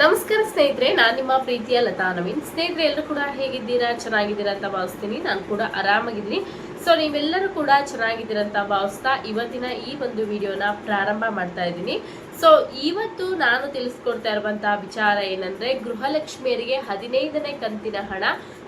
ನಮಸ್ಕಾರ ಸ್ನೇಹಿತರೆ, ನಾನು ನಿಮ್ಮ ಪ್ರೀತಿಯ ಲತಾ ನವೀನ್. ಸ್ನೇಹಿತರೆ, ಎಲ್ಲರೂ ಕೂಡ ಹೇಗಿದ್ದೀರಾ? ಚೆನ್ನಾಗಿದ್ದೀರಾ ಅಂತ ಭಾವಿಸ್ತೀನಿ. ನಾನು ಕೂಡ ಆರಾಮಾಗಿದ್ದೀನಿ. ಸೊ ನೀವೆಲ್ಲರೂ ಕೂಡ ಚೆನ್ನಾಗಿದ್ದೀರಂತ ಭಾವಿಸ್ತಾ ಇವತ್ತಿನ ಈ ಒಂದು ವಿಡಿಯೋನ ಪ್ರಾರಂಭ ಮಾಡ್ತಾ ಇದ್ದೀನಿ. ಸೊ ಇವತ್ತು ನಾನು ತಿಳಿಸ್ಕೊಡ್ತಾ ಇರುವಂತಹ ವಿಚಾರ ಏನಂದ್ರೆ, ಗೃಹಲಕ್ಷ್ಮಿಯರಿಗೆ ಹದಿನೈದನೇ ಕಂತಿನ ಹಣ.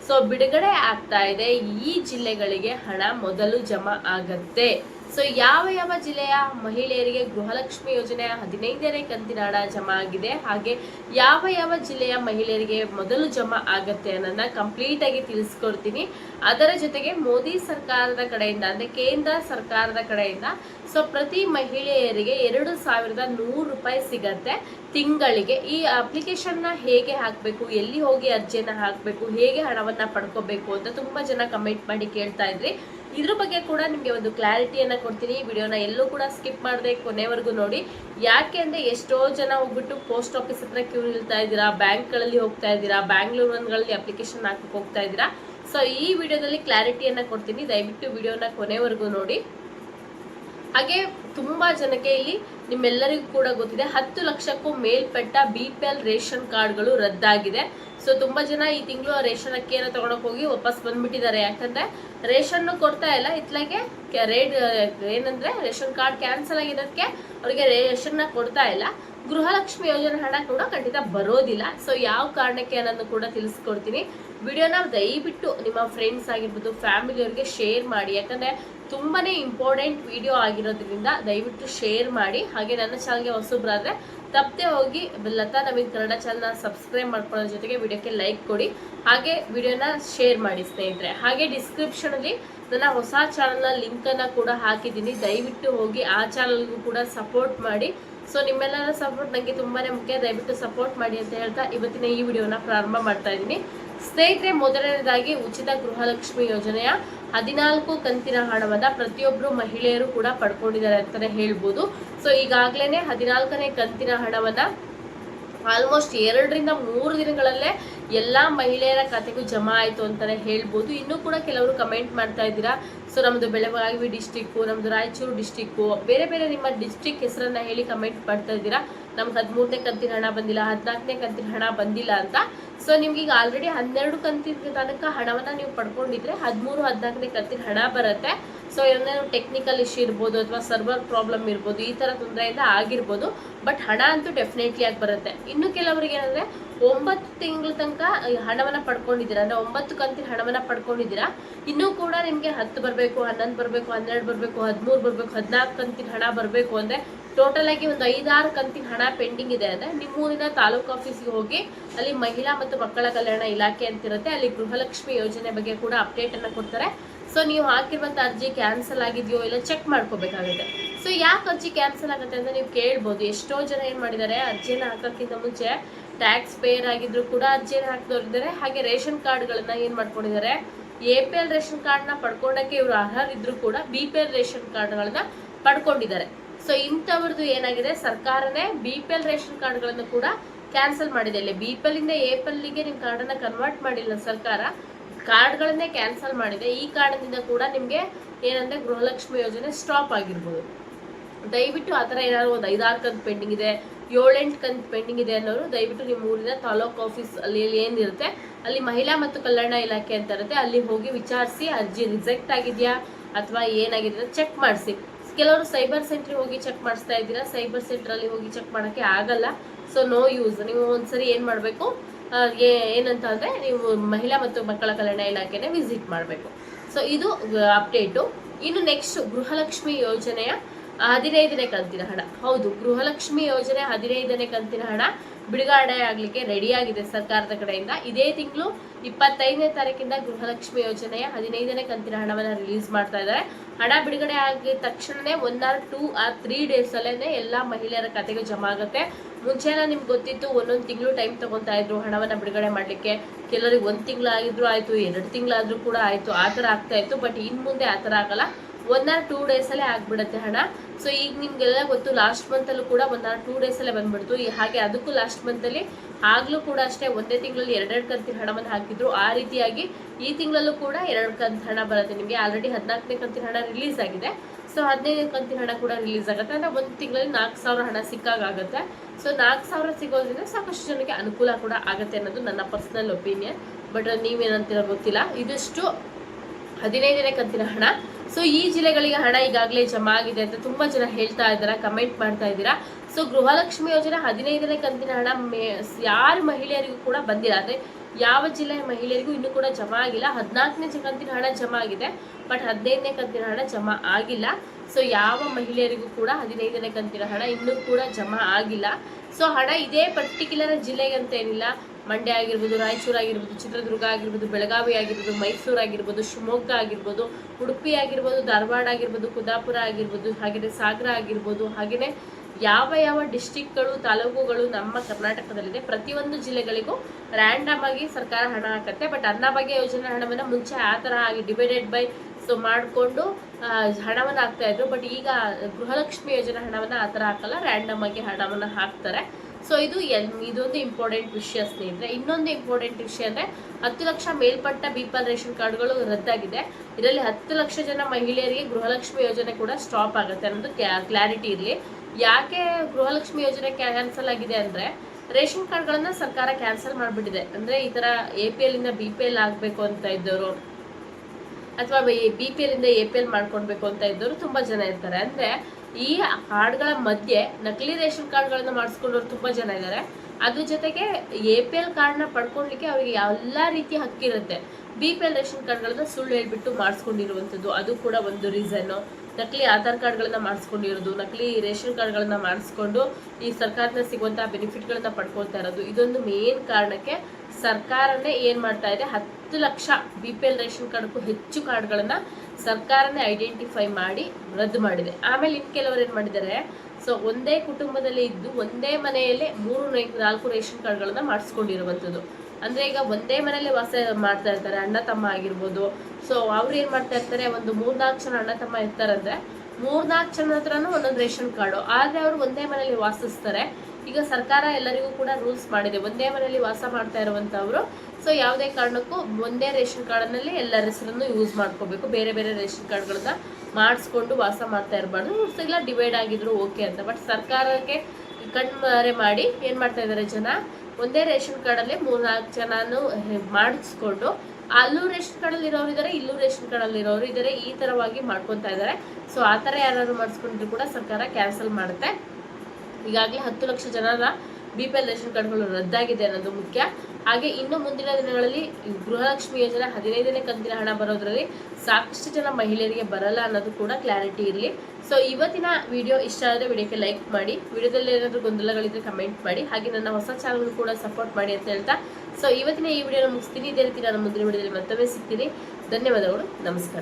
ಸೊ ಬಿಡುಗಡೆ ಆಗ್ತಾ ಇದೆ. ಈ ಜಿಲ್ಲೆಗಳಿಗೆ ಹಣ ಮೊದಲು ಜಮಾ ಆಗತ್ತೆ. ಸೊ ಯಾವ ಯಾವ ಜಿಲ್ಲೆಯ ಮಹಿಳೆಯರಿಗೆ ಗೃಹಲಕ್ಷ್ಮಿ ಯೋಜನೆಯ ಹದಿನೈದನೇ ಕಂತಿನ ಹಣ ಜಮಾ ಆಗಿದೆ? ಹಾಗೆ ಯಾವ ಯಾವ ಜಿಲ್ಲೆಯ ಮಹಿಳೆಯರಿಗೆ ಮೊದಲು ಜಮಾ ಆಗತ್ತೆ ಅನ್ನೋದನ್ನ ಕಂಪ್ಲೀಟ್ ಆಗಿ ತಿಳಿಸ್ಕೊಡ್ತೀನಿ. ಅದರ ಜೊತೆಗೆ ಮೋದಿ ಸರ್ಕಾರದ ಕಡೆಯಿಂದ ಅಂದ್ರೆ ಕೇಂದ್ರ ಸರ್ಕಾರದ ಕಡೆಯಿಂದ ಸೊ ಪ್ರತಿ ಮಹಿಳೆಯರಿಗೆ ಎರಡು ಸಾವಿರದ ನೂರು ರೂಪಾಯಿ ಸಿಗತ್ತೆ ತಿಂಗಳಿಗೆ. ಈ ಅಪ್ಲಿಕೇಶನ್ನ ಹೇಗೆ ಹಾಕಬೇಕು, ಎಲ್ಲಿ ಹೋಗಿ ಅರ್ಜಿಯನ್ನು ಹಾಕಬೇಕು, ಹೇಗೆ ಹಣವನ್ನ ಪಡ್ಕೋಬೇಕು ಅಂತ ತುಂಬಾ ಜನ ಕಮೆಂಟ್ ಮಾಡಿ ಕೇಳ್ತಾ ಇದ್ರಿ. ಇದ್ರ ಬಗ್ಗೆ ಕೂಡ ನಿಮಗೆ ಒಂದು ಕ್ಲಾರಿಟಿಯನ್ನು ಕೊಡ್ತೀನಿ. ವಿಡಿಯೋನ ಎಲ್ಲೂ ಕೂಡ ಸ್ಕಿಪ್ ಮಾಡದೆ ಕೊನೆವರೆಗೂ ನೋಡಿ. ಯಾಕೆ ಅಂದರೆ ಎಷ್ಟೋ ಜನ ಹೋಗ್ಬಿಟ್ಟು ಪೋಸ್ಟ್ ಆಫೀಸ್ ಹತ್ರ ಕ್ಯೂ ನಿಲ್ತಾ ಇದ್ದೀರಾ, ಬ್ಯಾಂಕ್ಗಳಲ್ಲಿ ಹೋಗ್ತಾ ಇದ್ದೀರಾ ಬ್ಯಾಂಗ್ಳೂರ್ಗಳಲ್ಲಿ ಅಪ್ಲಿಕೇಶನ್ ಹಾಕಕ್ಕೆ ಹೋಗ್ತಾ ಇದ್ದೀರಾ? ಸೊ ಈ ವಿಡಿಯೋದಲ್ಲಿ ಕ್ಲಾರಿಟಿಯನ್ನು ಕೊಡ್ತೀನಿ. ದಯವಿಟ್ಟು ವಿಡಿಯೋನ ಕೊನೆವರೆಗೂ ನೋಡಿ. ಹಾಗೆ ತುಂಬಾ ಜನಕ್ಕೆ ಇಲ್ಲಿ ನಿಮ್ಮೆಲ್ಲರಿಗೂ ಕೂಡ ಗೊತ್ತಿದೆ, ಹತ್ತು ಲಕ್ಷಕ್ಕೂ ಮೇಲ್ಪಟ್ಟ ಬಿ ಪಿ ಎಲ್ ರೇಷನ್ ಕಾರ್ಡ್ಗಳು ರದ್ದಾಗಿದೆ. ಸೊ ತುಂಬಾ ಜನ ಈ ತಿಂಗಳು ರೇಷನ್ ಅಕ್ಕಿಯನ್ನು ತೊಗೊಂಡೋಗಿ ಹೋಗಿ ವಾಪಸ್ ಬಂದ್ಬಿಟ್ಟಿದ್ದಾರೆ. ಯಾಕಂದ್ರೆ ರೇಷನ್ ಕೊಡ್ತಾ ಇಲ್ಲ. ಇತ್ಲಾಗೆ ರೇಡ್, ಏನಂದ್ರೆ ರೇಷನ್ ಕಾರ್ಡ್ ಕ್ಯಾನ್ಸಲ್ ಆಗಿರೋದಕ್ಕೆ ಅವರಿಗೆ ರೇಷನ್ ಕೊಡ್ತಾ ಇಲ್ಲ. ಗೃಹಲಕ್ಷ್ಮಿ ಯೋಜನೆ ಹಣ ಕೂಡ ಖಂಡಿತ ಬರೋದಿಲ್ಲ. ಸೊ ಯಾವ ಕಾರಣಕ್ಕೆ ಅನ್ನೋದು ಕೂಡ ತಿಳಿಸ್ಕೊಡ್ತೀನಿ. ವಿಡಿಯೋನ ದಯವಿಟ್ಟು ನಿಮ್ಮ ಫ್ರೆಂಡ್ಸ್ ಆಗಿರ್ಬೋದು ಫ್ಯಾಮಿಲಿಯವ್ರಿಗೆ ಶೇರ್ ಮಾಡಿ. ಯಾಕಂದ್ರೆ ತುಂಬಾನೇ ಇಂಪಾರ್ಟೆಂಟ್ ವಿಡಿಯೋ ಆಗಿರೋದ್ರಿಂದ ದಯವಿಟ್ಟು ಶೇರ್ ಮಾಡಿ. ಹಾಗೆ ನನ್ನ ಚಾನಲ್ಗೆ ಹೊಸಬ್ರಾದ್ರೆ ತಪ್ಪದೆ ಹೋಗಿ ಲತಾ ನವೀನ್ ಕನ್ನಡ ಚಾನಲ್ನ ಸಬ್ಸ್ಕ್ರೈಬ್ ಮಾಡ್ಕೊಳ್ಳೋ ಜೊತೆಗೆ ವಿಡಿಯೋಕ್ಕೆ ಲೈಕ್ ಕೊಡಿ. ಹಾಗೆ ವಿಡಿಯೋನ ಶೇರ್ ಮಾಡಿ ಸ್ನೇಹಿತರೆ. ಹಾಗೆ ಡಿಸ್ಕ್ರಿಪ್ಷನಲ್ಲಿ ನನ್ನ ಹೊಸ ಚಾನಲ್ನ ಲಿಂಕನ್ನು ಕೂಡ ಹಾಕಿದ್ದೀನಿ. ದಯವಿಟ್ಟು ಹೋಗಿ ಆ ಚಾನಲ್ಗೂ ಕೂಡ ಸಪೋರ್ಟ್ ಮಾಡಿ. ಸೊ ನಿಮ್ಮೆಲ್ಲರ ಸಪೋರ್ಟ್ ನನಗೆ ತುಂಬಾ ಮುಖ್ಯ. ದಯವಿಟ್ಟು ಸಪೋರ್ಟ್ ಮಾಡಿ ಅಂತ ಹೇಳ್ತಾ ಇವತ್ತಿನ ಈ ವಿಡಿಯೋನ ಪ್ರಾರಂಭ ಮಾಡ್ತಾ ಇದ್ದೀನಿ. ಸ್ನೇಹಿತರೆ, ಮೊದಲನೇದಾಗಿ ಉಚಿತ ಗೃಹಲಕ್ಷ್ಮಿ ಯೋಜನೆಯ ಹದಿನಾಲ್ಕು ಕಂತಿನ ಹಣವನ್ನ ಪ್ರತಿಯೊಬ್ಬರು ಮಹಿಳೆಯರು ಕೂಡ ಪಡ್ಕೊಂಡಿದ್ದಾರೆ ಅಂತಾನೆ ಹೇಳ್ಬೋದು. ಸೊ ಈಗಾಗಲೇ ಹದಿನಾಲ್ಕನೇ ಕಂತಿನ ಹಣವನ್ನ ಆಲ್ಮೋಸ್ಟ್ ಎರಡರಿಂದ ಮೂರು ದಿನಗಳಲ್ಲೇ ಎಲ್ಲ ಮಹಿಳೆಯರ ಖಾತೆಗೂ ಜಮಾ ಆಯಿತು ಅಂತಲೇ ಹೇಳ್ಬೋದು. ಇನ್ನೂ ಕೂಡ ಕೆಲವರು ಕಮೆಂಟ್ ಮಾಡ್ತಾ ಇದ್ದೀರಾ? ಸೊ ನಮ್ಮದು ಬೆಳಗಾವಿ ಡಿಸ್ಟಿಕ್ಕು ನಮ್ಮದು ರಾಯಚೂರು ಡಿಸ್ಟಿಕ್ಕು ಬೇರೆ ಬೇರೆ ನಿಮ್ಮ ಡಿಸ್ಟಿಕ್ ಹೆಸರನ್ನ ಹೇಳಿ ಕಮೆಂಟ್ ಮಾಡ್ತಾ ಇದ್ದೀರಾ? ನಮ್ಗೆ ಹದಿಮೂರನೇ ಕಂತಿನ ಹಣ ಬಂದಿಲ್ಲ, ಹದಿನಾಲ್ಕನೇ ಕಂತಿನ ಹಣ ಬಂದಿಲ್ಲ ಅಂತ. ಸೊ ನಿಮ್ಗೆ ಈಗ ಆಲ್ರೆಡಿ ಹನ್ನೆರಡು ಕಂತಿನ ತನಕ ಹಣವನ್ನು ನೀವು ಪಡ್ಕೊಂಡಿದ್ರೆ ಹದಿಮೂರು, ಹದಿನಾಲ್ಕನೇ ಕಂತಿನ ಹಣ ಬರುತ್ತೆ. ಸೊ ಏನೇನು ಟೆಕ್ನಿಕಲ್ ಇಶ್ಯೂ ಇರ್ಬೋದು ಅಥವಾ ಸರ್ವರ್ ಪ್ರಾಬ್ಲಮ್ ಇರ್ಬೋದು, ಈ ಥರ ತೊಂದರೆಯಿಂದ ಆಗಿರ್ಬೋದು. ಬಟ್ ಹಣ ಅಂತೂ ಡೆಫಿನೆಟ್ಲಿ ಆಗಿ ಬರುತ್ತೆ. ಇನ್ನು ಕೆಲವರಿಗೆ ಏನಂದ್ರೆ ಒಂಬತ್ತು ತಿಂಗಳ ತನಕ ಹಣವನ್ನ ಪಡ್ಕೊಂಡಿದ್ದೀರಾ? ಅಂದ್ರೆ ಒಂಬತ್ತು ಕಂತಿನ ಹಣವನ್ನ ಪಡ್ಕೊಂಡಿದ್ದೀರಾ? ಇನ್ನೂ ಕೂಡ ನಿಮಗೆ ಹತ್ತು ಬರಬೇಕು, ಹನ್ನೊಂದು ಬರಬೇಕು, ಹನ್ನೆರಡು ಬರಬೇಕು, ಹದಿಮೂರು ಬರಬೇಕು, ಹದಿನಾಲ್ಕು ಕಂತಿನ ಹಣ ಬರಬೇಕು ಅಂದ್ರೆ ಟೋಟಲ್ ಆಗಿ ಒಂದು ಐದಾರು ಕಂತಿನ ಹಣ ಪೆಂಡಿಂಗ್ ಇದೆ ಅಂದ್ರೆ ನಿಮ್ಮೂರಿನ ತಾಲೂಕು ಆಫೀಸ್ಗೆ ಹೋಗಿ ಅಲ್ಲಿ ಮಹಿಳಾ ಮತ್ತು ಮಕ್ಕಳ ಕಲ್ಯಾಣ ಇಲಾಖೆ ಅಂತಿರುತ್ತೆ ಅಲ್ಲಿ ಗೃಹಲಕ್ಷ್ಮಿ ಯೋಜನೆ ಬಗ್ಗೆ ಕೂಡ ಅಪ್ಡೇಟ್ ಅನ್ನ ಕೊಡ್ತಾರೆ. ಸೊ ನೀವು ಹಾಕಿರುವಂತ ಅರ್ಜಿ ಕ್ಯಾನ್ಸಲ್ ಆಗಿದೆಯೋ ಇಲ್ಲ ಚೆಕ್ ಮಾಡ್ಕೋಬೇಕಾಗುತ್ತೆ. ಸೊ ಯಾಕೆ ಅರ್ಜಿ ಕ್ಯಾನ್ಸಲ್ ಆಗುತ್ತೆ ಅಂತ ನೀವು ಕೇಳ್ಬೋದು. ಎಷ್ಟೋ ಜನ ಏನು ಮಾಡಿದ್ದಾರೆ ಅರ್ಜಿನ ಹಾಕೋಕ್ಕಿಂತ ಮುಂಚೆ ಟ್ಯಾಕ್ಸ್ ಪೇಯರ್ ಆಗಿದ್ರು ಕೂಡ ಅರ್ಜಿಯನ್ನು ಹಾಕಿದವರಿದ್ದಾರೆ. ಹಾಗೆ ರೇಷನ್ ಕಾರ್ಡ್ಗಳನ್ನ ಏನ್ ಮಾಡ್ಕೊಂಡಿದ್ದಾರೆ? ಎ ಪಿ ಎಲ್ ರೇಷನ್ ಕಾರ್ಡ್ನ ಪಡ್ಕೊಂಡಕ್ಕೆ ಇವರು ಅರ್ಹರಿದ್ರು ಕೂಡ ಬಿ ಪಿ ಎಲ್ ರೇಷನ್ ಕಾರ್ಡ್ಗಳನ್ನ ಪಡ್ಕೊಂಡಿದ್ದಾರೆ. ಸೊ ಇಂಥವ್ರದ್ದು ಏನಾಗಿದೆ? ಸರ್ಕಾರನೇ ಬಿ ಪಿ ಎಲ್ ರೇಷನ್ ಕಾರ್ಡ್ಗಳನ್ನು ಕೂಡ ಕ್ಯಾನ್ಸಲ್ ಮಾಡಿದೆ. ಇಲ್ಲಿ ಬಿ ಪಿ ಎಲ್ ಇಂದ ಎ ಪಿ ಎಲ್ಗೆ ನಿಮ್ಮ ಕಾರ್ಡನ್ನು ಕನ್ವರ್ಟ್ ಮಾಡಿಲ್ಲ ಸರ್ಕಾರ. ಕಾರ್ಡ್ಗಳನ್ನೇ ಕ್ಯಾನ್ಸಲ್ ಮಾಡಿದೆ. ಈ ಕಾರಣದಿಂದ ಕೂಡ ನಿಮಗೆ ಏನಂದ್ರೆ ಗೃಹಲಕ್ಷ್ಮಿ ಯೋಜನೆ ಸ್ಟಾಪ್ ಆಗಿರ್ಬೋದು. ದಯವಿಟ್ಟು ಆ ಥರ ಏನಾದ್ರು ಒಂದು ಐದಾರು ಕಂತು ಪೆಂಡಿಂಗ್ ಇದೆ. ಏಳೆಂಟು ಕಂತು ಪೆಂಡಿಂಗ್ ಇದೆ ಅನ್ನೋರು ದಯವಿಟ್ಟು ನಿಮ್ಮ ಊರಿನ ತಾಲೂಕು ಆಫೀಸ್ ಅಲ್ಲಿ ಏನಿರುತ್ತೆ, ಅಲ್ಲಿ ಮಹಿಳಾ ಮತ್ತು ಕಲ್ಯಾಣ ಇಲಾಖೆ ಅಂತ ಇರುತ್ತೆ, ಅಲ್ಲಿ ಹೋಗಿ ವಿಚಾರಿಸಿ ಅರ್ಜಿ ರಿಜೆಕ್ಟ್ ಆಗಿದೆಯಾ ಅಥವಾ ಏನಾಗಿದೆ ಚೆಕ್ ಮಾಡಿಸಿ. ಕೆಲವರು ಸೈಬರ್ ಸೆಂಟ್ರಿಗೆ ಹೋಗಿ ಚೆಕ್ ಮಾಡಿಸ್ತಾ ಇದ್ದೀರಾ, ಸೈಬರ್ ಸೆಂಟ್ರಲ್ಲಿ ಹೋಗಿ ಚೆಕ್ ಮಾಡೋಕ್ಕೆ ಆಗಲ್ಲ. ಸೊ ನೋ ಯೂಸ್ ನೀವು ಒಂದ್ಸರಿ ಏನು ಮಾಡಬೇಕು? ಏನಂತ ಅಂದರೆ ನೀವು ಮಹಿಳಾ ಮತ್ತು ಮಕ್ಕಳ ಕಲ್ಯಾಣ ಇಲಾಖೆನೆ ವಿಸಿಟ್ ಮಾಡಬೇಕು. ಸೊ ಇದು ಅಪ್ಡೇಟು ಇನ್ನು ನೆಕ್ಸ್ಟ್ ಗೃಹಲಕ್ಷ್ಮಿ ಯೋಜನೆಯ ಹದಿನೈದನೇ ಕಂತಿನ ಹಣ. ಹೌದು, ಗೃಹಲಕ್ಷ್ಮಿ ಯೋಜನೆ ಹದಿನೈದನೇ ಕಂತಿನ ಹಣ ಬಿಡುಗಡೆ ಆಗ್ಲಿಕ್ಕೆ ರೆಡಿ ಆಗಿದೆ ಸರ್ಕಾರದ ಕಡೆಯಿಂದ. ಇದೇ ತಿಂಗಳು ಇಪ್ಪತ್ತೈದನೇ ತಾರೀಕಿಂದ ಗೃಹಲಕ್ಷ್ಮಿ ಯೋಜನೆಯ ಹದಿನೈದನೇ ಕಂತಿನ ಹಣವನ್ನು ರಿಲೀಸ್ ಮಾಡ್ತಾ ಇದ್ದಾರೆ. ಹಣ ಬಿಡುಗಡೆ ಆಗಿದ ತಕ್ಷಣವೇ one or two or three days ಎಲ್ಲ ಮಹಿಳೆಯರ ಖಾತೆಗೆ ಜಮಾ ಆಗುತ್ತೆ. ಮುಂಚೆ ಎಲ್ಲ ನಿಮ್ಗೆ ಗೊತ್ತಿತ್ತು, ಒಂದೊಂದು ತಿಂಗಳು ಟೈಮ್ ತಗೊತಾ ಇದ್ರು, ಹಣವನ್ನು ಬಿಡುಗಡೆ ಮಾಡಲಿಕ್ಕೆ. ಕೆಲವರಿಗೆ ಒಂದು ತಿಂಗಳಾಗಿದ್ರು ಆಯಿತು, ಎರಡು ತಿಂಗಳಾದರೂ ಕೂಡ ಆಯಿತು, ಆ ಥರ ಆಗ್ತಾ ಇತ್ತು ಬಟ್ ಇನ್ನು ಮುಂದೆ ಆ ಥರ ಆಗಲ್ಲ. ಒನ್ ಆರ್ ಟೂ ಡೇಸಲ್ಲೇ ಆಗಿಬಿಡುತ್ತೆ ಹಣ. ಸೊ ಈಗ ನಿಮಗೆಲ್ಲ ಗೊತ್ತು ಲಾಸ್ಟ್ ಮಂತಲ್ಲೂ ಕೂಡ ಒನ್ ಆರ್ ಟೂ ಡೇಸಲ್ಲೇ ಬಂದ್ಬಿಡ್ತು. ಹಾಗೆ ಅದಕ್ಕೂ ಲಾಸ್ಟ್ ಮಂತ್ ಅಲ್ಲಿ ಆಗ್ಲೂ ಕೂಡ ಅಷ್ಟೇ ಒಂದೇ ತಿಂಗಳಲ್ಲಿ ಎರಡೆರಡು ಕಂತಿನ ಹಣವನ್ನು ಹಾಕಿದ್ರು. ಆ ರೀತಿಯಾಗಿ ಈ ತಿಂಗಳಲ್ಲೂ ಕೂಡ ಎರಡು ಕಂತು ಹಣ ಬರುತ್ತೆ. ನಿಮಗೆ ಆಲ್ರೆಡಿ ಹದಿನಾಲ್ಕನೇ ಕಂತಿನ ಹಣ ರಿಲೀಸ್ ಆಗಿದೆ. ಸೊ ಹದಿನೈದನೇ ಕಂತಿನ ಹಣ ಕೂಡ ರಿಲೀಸ್ ಆಗುತ್ತೆ. ಅಂದರೆ ಒಂದು ತಿಂಗಳಲ್ಲಿ ನಾಲ್ಕು ಸಾವಿರ ಹಣ ಸಿಕ್ಕಾಗುತ್ತೆ ಸೊ ನಾಲ್ಕು ಸಾವಿರ ಸಿಗೋದ್ರಿಂದ ಸಾಕಷ್ಟು ಜನಕ್ಕೆ ಅನುಕೂಲ ಕೂಡ ಆಗುತ್ತೆ ಅನ್ನೋದು ನನ್ನ ಪರ್ಸನಲ್ ಒಪಿನಿಯನ್ ಬಟ್ ನೀವೇನಂತೀರ ಗೊತ್ತಿಲ್ಲ. ಇದಿಷ್ಟು ಹದಿನೈದನೇ ಕಂತಿನ ಹಣ. ಸೊ ಈ ಜಿಲ್ಲೆಗಳಿಗೆ ಹಣ ಈಗಾಗಲೇ ಜಮಾ ಆಗಿದೆ ಅಂತ ತುಂಬ ಜನ ಹೇಳ್ತಾ ಇದ್ದಾರೆ ಕಮೆಂಟ್ ಮಾಡ್ತಾ ಇದ್ದೀರಾ. ಸೊ ಗೃಹಲಕ್ಷ್ಮಿ ಯೋಜನೆ ಹದಿನೈದನೇ ಕಂತಿನ ಹಣ ಮೇ, ಯಾರು ಮಹಿಳೆಯರಿಗೂ ಕೂಡ ಬಂದಿಲ್ಲ. ಅಂದರೆ ಯಾವ ಜಿಲ್ಲೆಯ ಮಹಿಳೆಯರಿಗೂ ಇನ್ನೂ ಕೂಡ ಜಮಾ ಆಗಿಲ್ಲ. ಹದಿನಾಲ್ಕನೇ ಕಂತಿನ ಹಣ ಜಮಾ ಆಗಿದೆ. ಬಟ್ ಹದಿನೈದನೇ ಕಂತಿನ ಹಣ ಜಮಾ ಆಗಿಲ್ಲ. ಸೊ ಯಾವ ಮಹಿಳೆಯರಿಗೂ ಕೂಡ ಹದಿನೈದನೇ ಕಂತಿನ ಹಣ ಇನ್ನೂ ಕೂಡ ಜಮಾ ಆಗಿಲ್ಲ. ಸೊ ಹಣ ಇದೇ ಪರ್ಟಿಕ್ಯುಲರ್ ಜಿಲ್ಲೆಗೆ ಅಂತ ಏನಿಲ್ಲ. ಮಂಡ್ಯ ಆಗಿರ್ಬೋದು, ರಾಯಚೂರು ಆಗಿರ್ಬೋದು, ಚಿತ್ರದುರ್ಗ ಆಗಿರ್ಬೋದು, ಬೆಳಗಾವಿ ಆಗಿರ್ಬೋದು, ಮೈಸೂರು ಆಗಿರ್ಬೋದು, ಶಿವಮೊಗ್ಗ ಆಗಿರ್ಬೋದು, ಉಡುಪಿ ಆಗಿರ್ಬೋದು, ಧಾರವಾಡ ಆಗಿರ್ಬೋದು, ಕುದಾಪುರ ಆಗಿರ್ಬೋದು, ಹಾಗೆಯೇ ಸಾಗರ ಆಗಿರ್ಬೋದು, ಹಾಗೆಯೇ ಯಾವ ಯಾವ ಡಿಸ್ಟಿಕ್ಗಳು ತಾಲೂಕುಗಳು ನಮ್ಮ ಕರ್ನಾಟಕದಲ್ಲಿದೆ, ಪ್ರತಿಯೊಂದು ಜಿಲ್ಲೆಗಳಿಗೂ ರ್ಯಾಂಡಮ್ ಆಗಿ ಸರ್ಕಾರ ಹಣ ಹಾಕತ್ತೆ. ಬಟ್ ಅನ್ನಭಾಗ್ಯ ಯೋಜನೆ ಹಣವನ್ನು ಮುಂಚೆ ಆ ಥರ ಆಗಿ ಡಿವೈಡೆಡ್ ಬೈ ಸೊ ಮಾಡಿಕೊಂಡು ಹಣವನ್ನು ಹಾಕ್ತಾ ಇದ್ರು. ಬಟ್ ಈಗ ಗೃಹಲಕ್ಷ್ಮಿ ಯೋಜನೆ ಹಣವನ್ನು ಆ ಥರ ಹಾಕಲ್ಲ ರ್ಯಾಂಡಮ್ ಆಗಿ ಹಣವನ್ನು ಹಾಕ್ತಾರೆ. ಸೊ ಇದು ಎಲ್, ಇದೊಂದು ಇಂಪಾರ್ಟೆಂಟ್ ವಿಷಯ ಸ್ನೇಹಿತರೆ. ಇನ್ನೊಂದು ಇಂಪಾರ್ಟೆಂಟ್ ವಿಷಯ ಅಂದರೆ, ಹತ್ತು ಲಕ್ಷ ಮೇಲ್ಪಟ್ಟ ಬಿ ಪಿ ಎಲ್ ರೇಷನ್ ಕಾರ್ಡ್ಗಳು ರದ್ದಾಗಿದೆ. ಇದರಲ್ಲಿ ಹತ್ತು ಲಕ್ಷ ಜನ ಮಹಿಳೆಯರಿಗೆ ಗೃಹಲಕ್ಷ್ಮಿ ಯೋಜನೆ ಕೂಡ ಸ್ಟಾಪ್ ಆಗುತ್ತೆ ಅನ್ನೋದು ಕ್ಲಾರಿಟಿ ಇರಲಿ. ಯಾಕೆ ಗೃಹಲಕ್ಷ್ಮಿ ಯೋಜನೆ ಕ್ಯಾನ್ಸಲ್ ಆಗಿದೆ ಅಂದರೆ ರೇಷನ್ ಕಾರ್ಡ್ಗಳನ್ನು ಸರ್ಕಾರ ಕ್ಯಾನ್ಸಲ್ ಮಾಡಿಬಿಟ್ಟಿದೆ. ಅಂದರೆ ಈ ಥರ ಎ ಪಿ ಎಲ್ ಇಂದ ಬಿ ಪಿ ಎಲ್ ಆಗಬೇಕು ಅಂತ ಇದ್ದವರು ಅಥವಾ ಬಿ ಪಿ ಎಲ್ ಇಂದ ಎ ಪಿ ಎಲ್ ಮಾಡ್ಕೊಳ್ಬೇಕು ಅಂತ ಇದ್ದವರು ತುಂಬಾ ಜನ ಇರ್ತಾರೆ. ಅಂದ್ರೆ ಈ ಕಾರ್ಡ್ಗಳ ಮಧ್ಯೆ ನಕಲಿ ರೇಷನ್ ಕಾರ್ಡ್ಗಳನ್ನು ಮಾಡಿಸ್ಕೊಂಡವ್ರು ತುಂಬಾ ಜನ ಇದ್ದಾರೆ. ಅದ್ರ ಜೊತೆಗೆ ಎ ಪಿ ಎಲ್ ಕಾರ್ಡ್ನ ಪಡ್ಕೊಳ್ಲಿಕ್ಕೆ ಅವರಿಗೆ ಎಲ್ಲ ರೀತಿಯ ಹಕ್ಕಿರುತ್ತೆ. ಬಿ ಪಿ ಎಲ್ ರೇಷನ್ ಕಾರ್ಡ್ಗಳನ್ನ ಸುಳ್ಳು ಹೇಳ್ಬಿಟ್ಟು ಮಾಡಿಸ್ಕೊಂಡಿರುವಂಥದ್ದು. ಅದು ಕೂಡ ಒಂದು ರೀಸನ್ನು ನಕಲಿ ಆಧಾರ್ ಕಾರ್ಡ್ಗಳನ್ನು ಮಾಡಿಸ್ಕೊಂಡಿರೋದು, ನಕಲಿ ರೇಷನ್ ಕಾರ್ಡ್ಗಳನ್ನು ಮಾಡಿಸ್ಕೊಂಡು ಈ ಸರ್ಕಾರದಿಂದ ಸಿಗುವಂತಹ ಬೆನಿಫಿಟ್ಗಳನ್ನ ಪಡ್ಕೊಳ್ತಾ ಇರೋದು. ಇದೊಂದು ಮೇನ್ ಕಾರಣಕ್ಕೆ ಸರ್ಕಾರನೇ ಏನು ಮಾಡ್ತಾ ಇದೆ, ಹತ್ತು lakh B P L ration ಕಾರ್ಡ್ಗೂ ಹೆಚ್ಚು ಕಾರ್ಡ್ಗಳನ್ನು ಸರ್ಕಾರನೇ ಐಡೆಂಟಿಫೈ ಮಾಡಿ ರದ್ದು ಮಾಡಿದೆ. ಆಮೇಲೆ ಇನ್ ಕೆಲವರು ಏನು ಮಾಡಿದ್ದಾರೆ, ಸೊ ಒಂದೇ ಕುಟುಂಬದಲ್ಲಿ ಇದ್ದು ಒಂದೇ ಮನೆಯಲ್ಲೇ ಮೂರು ನಾಲ್ಕು ರೇಷನ್ ಕಾರ್ಡ್ಗಳನ್ನು ಮಾಡಿಸ್ಕೊಂಡಿರುವಂಥದ್ದು. ಅಂದ್ರೆ ಈಗ ಒಂದೇ ಮನೆಯಲ್ಲಿ ವಾಸ ಮಾಡ್ತಾ ಇರ್ತಾರೆ, ಅಣ್ಣ ತಮ್ಮ ಆಗಿರ್ಬೋದು. ಸೊ ಅವ್ರು ಏನ್ ಮಾಡ್ತಾ ಇರ್ತಾರೆ, ಒಂದು ಮೂರ್ನಾಲ್ಕು ಜನ ಅಣ್ಣ ತಮ್ಮ ಇರ್ತಾರಂದ್ರೆ, ಮೂರ್ನಾಲ್ಕು ಜನ ಹತ್ರನೂ ಒಂದೊಂದು ರೇಷನ್ ಕಾರ್ಡು. ಆದ್ರೆ ಅವರು ಒಂದೇ ಮನೆಯಲ್ಲಿ ವಾಸಿಸ್ತಾರೆ. ಈಗ ಸರ್ಕಾರ ಎಲ್ಲರಿಗೂ ಕೂಡ ರೂಲ್ಸ್ ಮಾಡಿದೆ, ಒಂದೇ ಮನೆಯಲ್ಲಿ ವಾಸ ಮಾಡ್ತಾ ಇರುವಂತವ್ರು ಸೊ ಯಾವುದೇ ಕಾರಣಕ್ಕೂ ಒಂದೇ ರೇಷನ್ ಕಾರ್ಡ್ನಲ್ಲಿ ಎಲ್ಲರ ಹೆಸರನ್ನು ಯೂಸ್ ಮಾಡ್ಕೋಬೇಕು. ಬೇರೆ ಬೇರೆ ರೇಷನ್ ಕಾರ್ಡ್ಗಳನ್ನ ಮಾಡಿಸ್ಕೊಂಡು ವಾಸ ಮಾಡ್ತಾ ಇರಬಾರ್ದು. ಇಲ್ಲ, ಡಿವೈಡ್ ಆಗಿದ್ರು ಓಕೆ ಅಂತ. ಬಟ್ ಸರ್ಕಾರಕ್ಕೆ ಕಣ್ಮರೆ ಮಾಡಿ ಏನ್ ಮಾಡ್ತಾ ಇದ್ದಾರೆ ಜನ? ಒಂದೇ ರೇಷನ್ ಕಾರ್ಡಲ್ಲೇ ಮೂರ್ನಾಲ್ಕು ಜನನು ಮಾಡಿಸ್ಕೊಂಡು ಅಲ್ಲೂ ರೇಷನ್ ಕಾರ್ಡಲ್ಲಿ ಇರೋರು ಇದ್ದಾರೆ ಇಲ್ಲೂ ರೇಷನ್ ಕಾರ್ಡಲ್ಲಿ ಇರೋರು ಇದ್ದಾರೆ ಈ ತರವಾಗಿ ಮಾಡ್ಕೊತಾ ಇದ್ದಾರೆ ಸೊ ಆ ಥರ ಯಾರು ಮಾಡಿಸ್ಕೊಂಡ್ರು ಕೂಡ ಸರ್ಕಾರ ಕ್ಯಾನ್ಸಲ್ ಮಾಡುತ್ತೆ. ಈಗಾಗಲೇ ಹತ್ತು ಲಕ್ಷ ಜನರ ಬಿ ರೇಷನ್ ಕಾರ್ಡ್ಗಳು ರದ್ದಾಗಿದೆ ಅನ್ನೋದು ಮುಖ್ಯ. ಹಾಗೆ ಇನ್ನು ಮುಂದಿನ ದಿನಗಳಲ್ಲಿ ಗೃಹಲಕ್ಷ್ಮಿ ಯೋಜನೆ ಹದಿನೈದನೇ ಕಂತಿನ ಹಣ ಬರೋದ್ರಲ್ಲಿ ಸಾಕಷ್ಟು ಜನ ಮಹಿಳೆಯರಿಗೆ ಬರಲ್ಲ ಅನ್ನೋದು ಕೂಡ ಕ್ಲಾರಿಟಿ ಇರಲಿ. ಸೊ ಇವತ್ತಿನ ವಿಡಿಯೋ ಇಷ್ಟ ಆದರೆ ವಿಡಿಯೋಕ್ಕೆ ಲೈಕ್ ಮಾಡಿ, ವಿಡಿಯೋದಲ್ಲಿ ಏನಾದರೂ ಗೊಂದಲಗಳಿದ್ರೆ ಕಮೆಂಟ್ ಮಾಡಿ, ಹಾಗೆ ನನ್ನ ಹೊಸ ಚಾನಲ್ ಕೂಡ ಸಪೋರ್ಟ್ ಮಾಡಿ ಅಂತ ಹೇಳ್ತಾ. ಸೊ ಇವತ್ತಿನ ಈ ವಿಡಿಯೋನ ಮುಗಿಸ್ತೀನಿ. ಇದೇ ರೀತಿ ನಾನು ಮುಂದಿನ ವಿಡಿಯೋದಲ್ಲಿ ಮತ್ತೊಮ್ಮೆ ಸಿಗ್ತೀನಿ. ಧನ್ಯವಾದಗಳು. ನಮಸ್ಕಾರ.